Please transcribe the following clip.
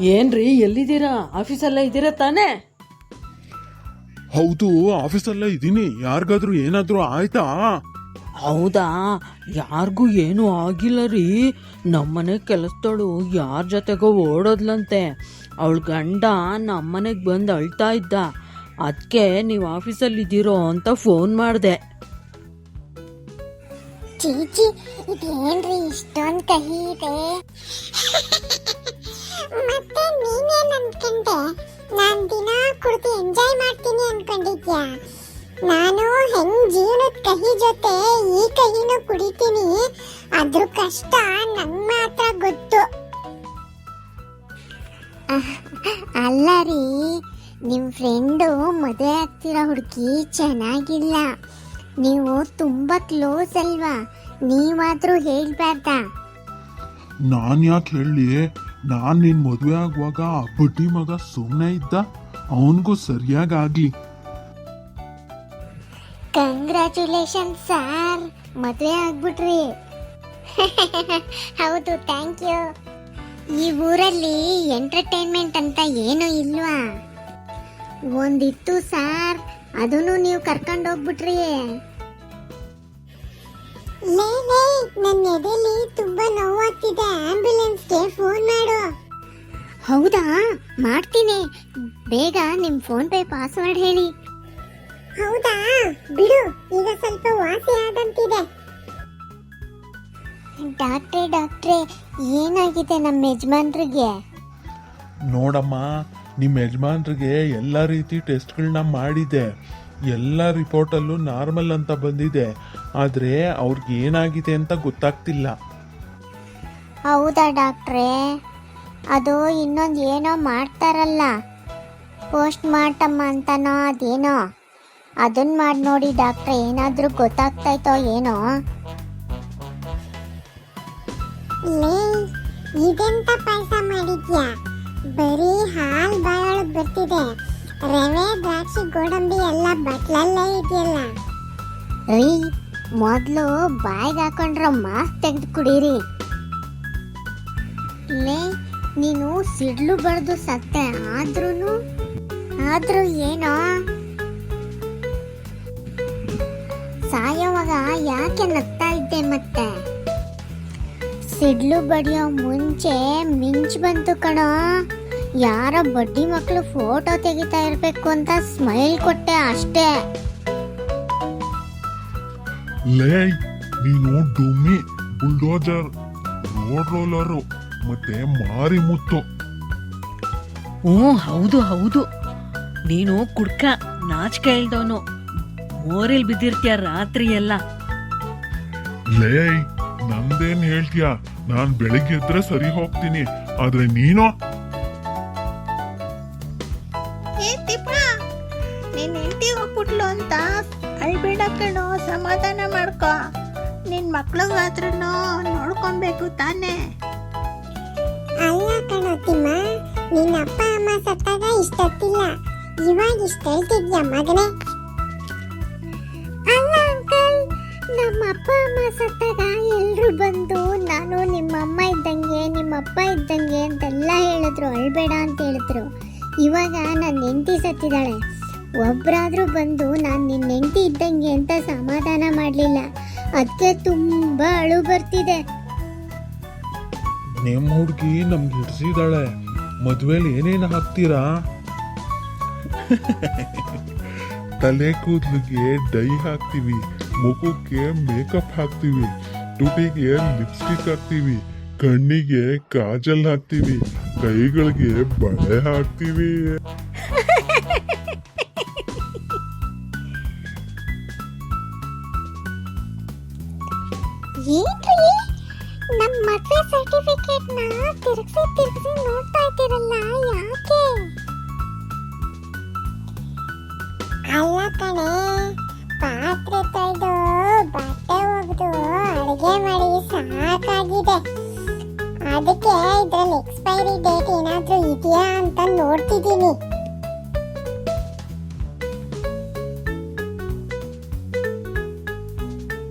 ಏನ್ರಿ ಎಲ್ಲಿದ್ದೀರಾ? ಆಫೀಸಲ್ಲ ಇದ್ದೀರಾ ತಾನೇ? ಹೌದು ಆಫೀಸಲ್ಲೇ ಇದ್ದೀನಿ. ಯಾರಿಗಾದ್ರೂ ಏನಾದರೂ ಆಯ್ತಾ? ಹೌದಾ? ಯಾರಿಗೂ ಏನೂ ಆಗಿಲ್ಲ ರೀ. ನಮ್ಮನೆ ಕೆಲಸದವಳು ಯಾರ ಜೊತೆಗೋ ಓಡೋದ್ಲಂತೆ. ಅವಳ ಗಂಡ ನಮ್ಮನೆಗೆ ಬಂದು ಅಳ್ತಾ ಇದ್ದ. ಅದಕ್ಕೆ ನೀವು ಆಫೀಸಲ್ಲಿದ್ದೀರೋ ಅಂತ ಫೋನ್ ಮಾಡಿದೆ. ಚೀಚಿ ಇದೇನ್ರಿ ಇಷ್ಟೊಂದು ಕಹಿ ಇದೆ? ಮತ್ತೆ ನೀನೇನ್ ಅನ್ಕೊಂಡೆ? ನಾನ್ ದಿನ ಕುಡ್ದು ಎಂಜಾಯ್ ಮಾಡ್ತೀನಿ ಅನ್ಕೊಂಡಿದ್ಯಾ? ನಾನು ಹೆಂಗ್ ಜೀವನದ ಕಹಿ ಜೊತೆ ಈ ಕಹಿನೂ ಕುಡಿತೀನಿ ಅದ್ರ ಕಷ್ಟ ನಂಗ್ ಮಾತ್ರ ಗೊತ್ತು. ಅಲ್ಲ ರೀ ನಿಮ್ ಫ್ರೆಂಡು ಮದುವೆ ಆಗ್ತಿರೋ ಹುಡುಗಿ ಚೆನ್ನಾಗಿಲ್ಲ. ನೀವು ತುಂಬಾ ಕ್ಲೋಸ್ ಅಲ್ವಾ? ನೀವಾದ್ರೂ ಹೇಳ್ಬಾರ್ದಾ? ನಾನ್ ಯಾಕೆ ಹೇಳಿ ನಾನು ನಿನ್ ಮದುವೆ ಆಗುವಾಗ ಆ ಬಡ್ಡಿ ಮಗ ಸುಮ್ಮನೆ ಇದ್ದ. ಅವನಿಗೂ ಸರಿಯಾಗಿ ಆಗಲಿ. ಕಂಗ್ರ್ಯಾಚುಲೇಷನ್ ಸರ್ ಮದುವೆ ಆಗ್ಬಿಟ್ರಿ. ಹೌದು ಥ್ಯಾಂಕ್ ಯು ಈ ಊರಲ್ಲಿ ಎಂಟರ್ಟೈನ್ಮೆಂಟ್ ಅಂತ ಏನೂ ಇಲ್ವಾ? ಒಂದಿತ್ತು ಸಾರ್ ಅದನ್ನು ನೀವು ಕರ್ಕೊಂಡು ಹೋಗ್ಬಿಟ್ರಿ ಲೇ ಲೇ ನನ್ನ ಎದೆಲಿ ತುಂಬಾ ನೋವಾಗ್ತಿದೆ. ಆಂಬ್ಯುಲೆನ್ಸ್ಗೆ ಫೋನ್ ಮಾಡು. ಹೌದಾ? ಮಾಡ್ತೀನಿ. ಬೇಗ ನಿಮ್ ಫೋನ್ ಪೇ ಪಾಸ್ವರ್ಡ್ ಹೇಳಿ. ಹೌದಾ? ಬಿಡು ಈಗ ಸ್ವಲ್ಪ ವಾಸಿ ಆದಂತಿದೆ. ಡಾಕ್ಟ್ರೆ ಡಾಕ್ಟ್ರೆ ಏನಾಗಿದೆ ನಮ್ಮ ಯಜಮಾನ್ರಿಗೆ? ನೋಡಮ್ಮ ನಿಮ್ಮ ಯಜಮಾನ್ರಿಗೆ ಎಲ್ಲ ರೀತಿ ಟೆಸ್ಟ್ಗಳನ್ನ ಮಾಡಿದೆ. ಎಲ್ಲ ರಿಪೋರ್ಟಲ್ಲೂ ನಾರ್ಮಲ್ ಅಂತ ಬಂದಿದೆ. ಆದರೆ ಅವ್ರಿಗೆ ಏನಾಗಿದೆ ಅಂತ ಗೊತ್ತಾಗ್ತಿಲ್ಲ. ಹೌದಾ ಡಾಕ್ಟ್ರೇ? ಅದು ಇನ್ನೊಂದು ಏನೋ ಮಾಡ್ತಾರಲ್ಲ. ಪೋಸ್ಟ್ ಮಾರ್ಟಮ್ ಅಂತನೋ ಅದೇನೋ? ಅದನ್ನ ಮಾಡಿ ನೋಡಿ ಡಾಕ್ಟ್ರೆ ಏನಾದರೂ ಗೊತ್ತಾಗ್ತೈತೋ ಏನೋ? ಲೇ ಇದೆಂತ ಪಾಯಸ ಮಾಡಿದ್ಯಾ? ಬರೀ ಹಾಲ್ ಬಾಯೊಳಗ್ ಬರ್ತಿದೆ. ರವೆ ದ್ರಾಕ್ಷಿ ಗೋಡಂಬಿ ಎಲ್ಲ ಬಟ್ಲಲ್ಲೇ ಇದೆಯಲ್ಲ. ರೀ ಮೊದಲು ಬಾಯಿಗೆ ಹಾಕೊಂಡ್ರೆ ಮಾಸ್ಕ್ ತೆಗೆದು ಕುಡೀರಿ ಲೇ, ನೀನು ಸಿಡ್ಲು ಬಡ್ದು ಸತ್ತೆ ಆದ್ರೂ ಆದ್ರೂ ಏನೋ? ಸಾಯೋವಾಗ ಯಾಕೆ ನಗ್ತಾ ಇದ್ದೆ ಮತ್ತೆ? ಸಿಡ್ಲು ಬಡಿಯೋ ಮುಂಚೆ ಮಿಂಚ್ ಬಂತು ಕಣೋ. ಯಾರ ಬಡ್ಡಿ ಮಕ್ಕಳು ಫೋಟೋ ತೆಗಿತಾ ಇರಬೇಕು ಅಂತ ಸ್ಮೈಲ್ ಕೊಟ್ಟೆ ಅಷ್ಟೇ. ಲೇ ನೀನು ಡುಮ್ಮಿ ಬುಲ್ಡೋಜರ್. ರೋಡ್ ರೋಲರು ಮತ್ತೆ ಮಾರಿ ಮುತ್ತು. ಓ ಹೌದು ಹೌದು. ನೀನು ಕುಡ್ಕ ನಾಚಿಕೆ ಇಲ್ದವನು ಮೋರಿಲ್ ಬಿದ್ದಿರ್ತೀಯ ರಾತ್ರಿ ಎಲ್ಲ. ಲೇ ನಂದೇನ್ ಹೇಳ್ತೀಯ? ನಾನ್ ಬೆಳಿಗ್ಗೆ ಎದ್ರೆ ಸರಿ ಹೋಗ್ತೀನಿ ಆದ್ರೆ ನೀನು? ಕಣೋ, ಸಮಾಧಾನ ಮಾಡ್ಕೊ. ನಿನ್ ಮಕ್ಳಿಗಾದ್ರೂ ನೋಡ್ಕೊಬೇಕು ತಾನೇ. ಅಲ್ಲ ಕಣೋ ತಿಮ್ಮ, ನಿನ್ನ ಅಪ್ಪ ಅಮ್ಮ ಸತ್ತಾಗ ಇಷ್ಟೊತ್ತಿಲ್ಲ. ಇವಾಗ ಇಷ್ಟ ಹೇಳ್ತಿದ್ಯಾ ಮಗನೇ? ಅಲ್ಲ ಅಂಕಲ್, ನಮ್ಮ ಅಪ್ಪ ಅಮ್ಮ ಸತ್ತಾಗ ಎಲ್ಲರೂ ಬಂದು ನಾನು ನಿಮ್ಮ ಅಮ್ಮ ಇದ್ದಂಗೆ, ನಿಮ್ಮ ಅಪ್ಪ ಇದ್ದಂಗೆ ಅಂತೆಲ್ಲ ಹೇಳಿದ್ರು, ಅಳ್ಬೇಡ ಅಂತ ಹೇಳಿದ್ರು. ಇವಾಗ ನನ್ನ ಹೆಂಡತಿ ಸತ್ತಿದ್ದಾಳೆ. ಒಬ್ರಾದ್ರೂ ಬಂದು ನಾನು ನಿನ್ನ ಹೆಂಡತಿ ಇದ್ದಂಗೆ ಅಂತ ಸಮಾಧಾನ ಮಾಡಲಿಲ್ಲ. ಅದಕ್ಕೆ ತುಂಬಾ ಅಳು ಬರ್ತಿದೆ. ನಿಮ್ಮ ಹುಡುಗಿ ನಮ್ಗೆ ಹಿಡ್ಸಿದಾಳೆ. ಮದುವೆಲಿ ಏನೇನು ಹಾಕ್ತೀರಾ? ತಲೆ ಕೂದಲಿಗೆ ಡೈ ಹಾಕ್ತಿವಿ ಮುಖಕ್ಕೆ ಮೇಕಪ್ ಹಾಕ್ತಿವಿ ತುಟಿಗೆ ಲಿಪ್ಸ್ಟಿಕ್ ಹಾಕ್ತಿವಿ ಕಣ್ಣಿಗೆ ಕಾಜಲ್ ಹಾಕ್ತಿವಿ ಕೈಗಳಿಗೆ ಬಳೆ ಹಾಕ್ತಿವಿ. ಏನ್ರಿ? ಮದ್ವೆ ಸರ್ಟಿಫಿಕೇಟ್ನ ತಿರುಗಿಸಿ ತಿರ್ಗ್ಸಿ ನೋಡ್ತಾ ಇದ್ದೀರಲ್ಲ, ಯಾಕೆ? ಅಲ್ಲ ಕಣೆ, ಪಾತ್ರೆ ತೊಳೆದು ಬಟ್ಟೆ ಒಗೆದು ಅಡುಗೆ ಮಾಡಿ ಸಾಕಾಗಿದೆ. ಅದಕ್ಕೆ ಇದ್ರಲ್ಲಿ ಎಕ್ಸ್ಪೈರಿ ಡೇಟ್ ಏನಾದರೂ ಇದೆಯಾ ಅಂತ ನೋಡ್ತಿದ್ದೀನಿ.